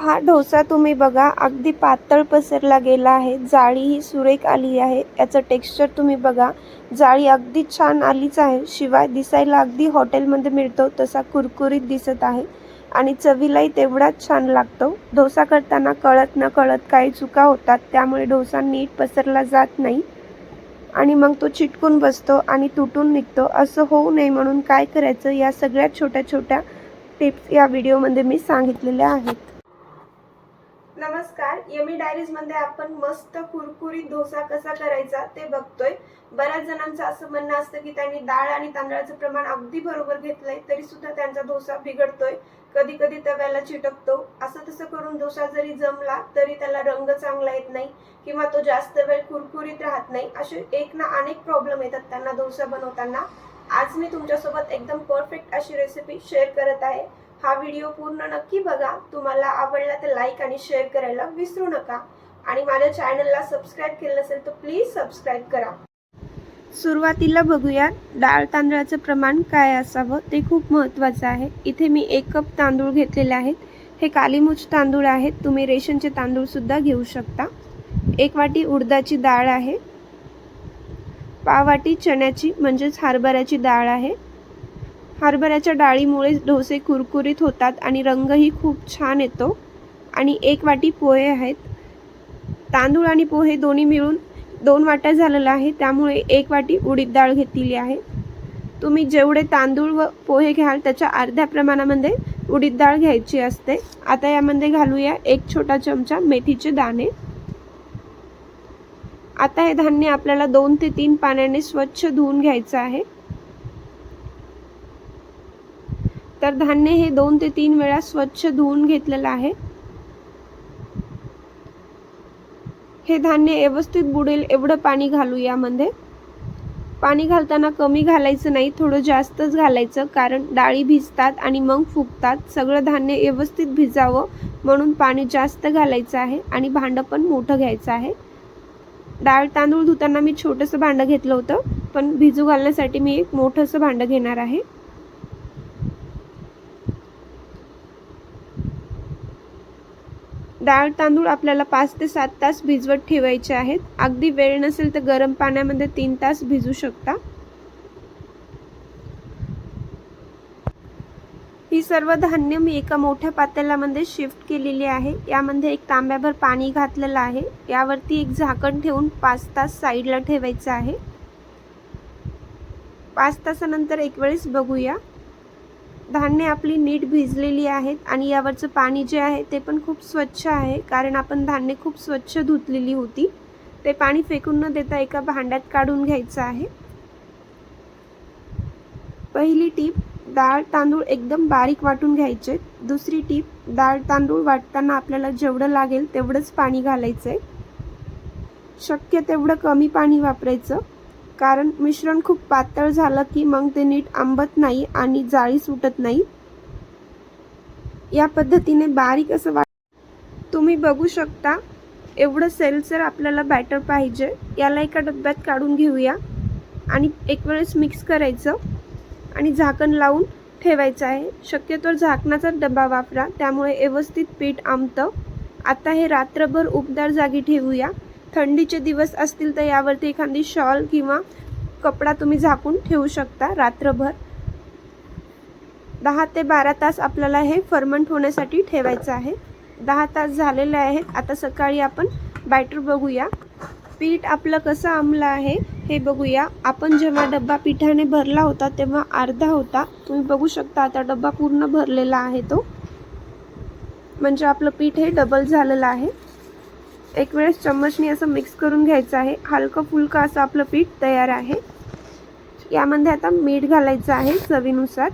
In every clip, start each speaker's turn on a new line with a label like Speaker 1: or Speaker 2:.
Speaker 1: हा डोसा तुम्ही बघा अगदी पातळ पसरला गेला आहे. जाळी ही सुरेख आली आहे. याचं टेक्स्चर तुम्ही बघा. जाळी अगदी छान आलीच आहे. शिवाय दिसायला अगदी हॉटेलमध्ये मिळतो तसा कुरकुरीत दिसत आहे. आणि चवीलाही तेवढाच छान लागतो. डोसा करताना कळत न कळत काही चुका होतात त्यामुळे डोसा नीट पसरला जात नाही. आणि मग तो चिटकून बसतो आणि तुटून निघतो. असं होऊ नये म्हणून काय करायचं या सगळ्यात छोट्या छोट्या टिप्स या व्हिडिओमध्ये मी सांगितलेल्या आहेत. नमस्कार यमी डायरीजमध्ये आपण मस्त कुरकुरीत डोसा कसा करायचा ते बघतोय. बऱ्याच जणांचं असं म्हणणं असतं की त्यांनी डाळ आणि तांदळाचं प्रमाण अगदी बरोबर घेतलंय तरी सुद्धा त्यांचा डोसा बिघडतोय. कधी कधी तव्याला चिटकतो. असं तसं करून डोसा जरी जमला तरी त्याला रंग चांगला येत नाही किंवा तो जास्त वेळ कुरकुरीत राहत नाही. असे एक ना अनेक प्रॉब्लेम येतात त्यांना डोसा बनवताना. आज मी तुमच्यासोबत एकदम परफेक्ट अशी रेसिपी शेअर करत आहे. हा व्हिडिओ पूर्ण नक्की बघा. तुम्हाला आवडला तर लाईक आणि शेअर करायला विसरू नका. आणि माझ्या चॅनलला सबस्क्राईब केलं नसेल तर प्लीज सबस्क्राईब करा. सुरुवातीला बघूया डाळ तांदळाचं प्रमाण काय असावं ते खूप महत्त्वाचं आहे. इथे मी एक कप तांदूळ घेतलेले आहेत. हे कालीमुछ तांदूळ आहेत. तुम्ही रेशनचे तांदूळसुद्धा घेऊ शकता. एक वाटी उडदाची डाळ आहे. पाव वाटी चण्याची म्हणजेच हरभऱ्याची डाळ आहे. हरभऱ्याच्या डाळीमुळे डोसे कुरकुरीत होतात आणि रंगही खूप छान येतो. आणि एक वाटी पोहे आहेत. तांदूळ आणि पोहे दोन्ही मिळून दोन वाट्या झालेलं आहे त्यामुळे एक वाटी उडीद डाळ घेतलेली आहे. तुम्ही जेवढे तांदूळ व पोहे घ्याल त्याच्या अर्ध्या प्रमाणामध्ये उडीद डाळ घ्यायची असते. आता यामध्ये घालूया एक छोटा चमचा मेथीचे दाणे. आता हे धान्य आपल्याला दोन ते तीन पाण्याने स्वच्छ धुवून घ्यायचं आहे. तर धान्य हे दोन ते तीन वेळा स्वच्छ धुवून घेतलेलं आहे. हे धान्य व्यवस्थित बुडेल एवढं पाणी घालू यामध्ये. पाणी घालताना कमी घालायचं नाही थोडं जास्तच घालायचं कारण डाळी भिजतात आणि मग फुगतात. सगळं धान्य व्यवस्थित भिजावं म्हणून पाणी जास्त घालायचं आहे आणि भांडं पण मोठं घ्यायचं आहे. डाळ तांदूळ धुताना मी छोटंसं भांडं घेतलं होतं पण भिजू घालण्यासाठी मी एक मोठंसं भांडं घेणार आहे. डाळ तांदूळ आपल्याला पाच ते सात तास भिजवत ठेवायचे आहेत. अगदी वेळ नसेल तर गरम पाण्यामध्ये तीन तास भिजू शकता. ही सर्व धान्य मी एका मोठ्या पातेल्यामध्ये शिफ्ट केलेली आहे. यामध्ये एक तांब्याभर पाणी घातलेलं आहे. यावरती एक झाकण ठेवून पाच तास साईडला ठेवायचं आहे. पाच तासानंतर एक वेळेस बघूया. धान्य आपली नीट भिजलेली आहेत आणि यावरचं पाणी जे आहे ते पण खूप स्वच्छ आहे कारण आपण धान्य खूप स्वच्छ धुतलेली होती. ते पाणी फेकून न देता एका भांड्यात काढून घ्यायचं आहे. पहिली टीप डाळ तांदूळ एकदम बारीक वाटून घ्यायचे. दुसरी टीप डाळ तांदूळ वाटताना आपल्याला जेवढं लागेल तेवढंच पाणी घालायचं आहे शक्य तेवढं कमी पाणी वापरायचं. कारण मिश्रण खूप पातळ झालं की मग ते नीट आंबत नाही आणि जाळी सुटत नाही. या पद्धतीने बारीक असं वाट तुम्ही बघू शकता एवढं सेलसर आपल्याला बॅटर पाहिजे. याला एका डब्यात काढून घेऊया. आणि एक वेळेस मिक्स करायचं. आणि झाकण लावून ठेवायचं आहे. शक्यतोवर झाकणाचा डबा वापरा. त्यामुळे व्यवस्थित पीठ आंबतं. आता हे रात्रभर उबदार जागी ठेवूया. थंडीचे दिवस असतील तर यावरती एखादी शॉल किंवा कपडा तुम्ही झाकून ठेवू शकता रात्रभर. दहा ते बारा तास आपल्याला हे फर्मंट होण्यासाठी ठेवायचं आहे. दहा तास झालेले आहेत. आता सकाळी आपण बॅटर बघूया. पीठ आपलं कसं आंबलं आहे हे बघूया. आपण जेव्हा डब्बा पिठाने भरला होता तेव्हा अर्धा होता. तुम्ही बघू शकता आता डब्बा पूर्ण भरलेला आहे तो. म्हणजे आपलं पीठ हे डबल झालेलं आहे. एक वेळेस चम्मचनी असं मिक्स करून घ्यायचं आहे. हलकं फुलकं असं आपलं पीठ तयार आहे. यामध्ये आता मीठ घालायचं आहे चवीनुसार.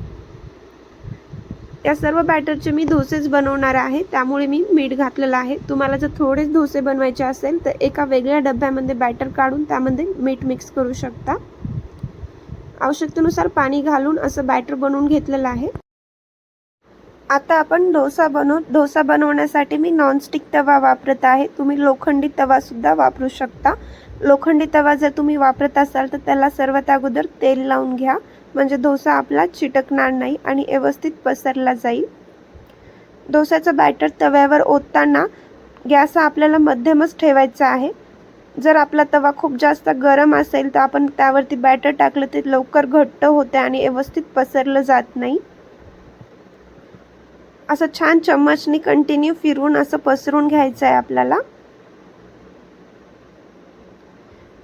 Speaker 1: या सर्व बॅटरचे मी डोसेच बनवणार आहे. त्यामुळे मी मीठ घातलेलं आहे. तुम्हाला जर थोडेच डोसे बनवायचे असेल तर एका वेगळ्या डब्यामध्ये बॅटर काढून त्यामध्ये मीठ मिक्स करू शकता. आवश्यकतेनुसार पाणी घालून असं बॅटर बनवून घेतलेलं आहे. आता आपण डोसा बनवू डोसा बनवण्यासाठी मी नॉनस्टिक तवा वापरत आहे. तुम्ही लोखंडी तवासुद्धा वापरू शकता. लोखंडी तवा जर तुम्ही वापरत असाल तर त्याला सर्वात अगोदर तेल लावून घ्या. म्हणजे डोसा आपला चिटकणार नाही आणि व्यवस्थित पसरला जाईल. डोसाचं बॅटर तव्यावर ओतताना गॅस हा आपल्याला मध्यमच ठेवायचा आहे. जर आपला तवा खूप जास्त गरम असेल तर आपण त्यावरती बॅटर टाकलं ते लवकर घट्ट होते आणि व्यवस्थित पसरलं जात नाही. असं छान चम्मचनी कंटिन्यू फिरवून असं पसरून घ्यायचं आहे आपल्याला.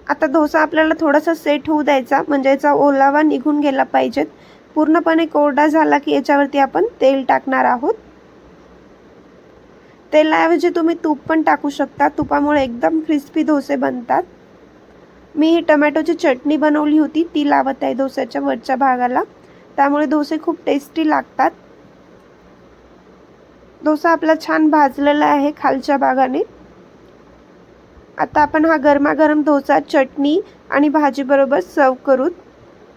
Speaker 1: आता डोसा आपल्याला थोडासा सेट होऊ द्यायचा म्हणजे याचा ओलावा निघून गेला पाहिजेत. पूर्णपणे कोरडा झाला की याच्यावरती आपण तेल टाकणार आहोत. तेलाऐवजी तुम्ही तूप पण टाकू शकता तुपामुळे एकदम क्रिस्पी डोसे बनतात. मी ही टमॅटोची चटणी बनवली होती ती लावत आहे डोस्याच्या वरच्या भागाला. त्यामुळे डोसे खूप टेस्टी लागतात. डोसा आपला छान भाजलेला आहे खालच्या भागाने. आता आपण हा गरमागरम डोसा चटणी आणि भाजीबरोबर सर्व करू.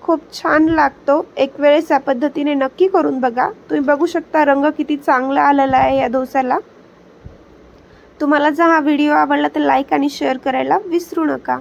Speaker 1: खूप छान लागतो. एक वेळेस या पद्धतीने नक्की करून बघा. तुम्ही बघू शकता रंग किती चांगला आलेला आहे या डोसाला तुम्हाला जर हा व्हिडिओ आवडला तर लाईक आणि शेअर करायला विसरू नका.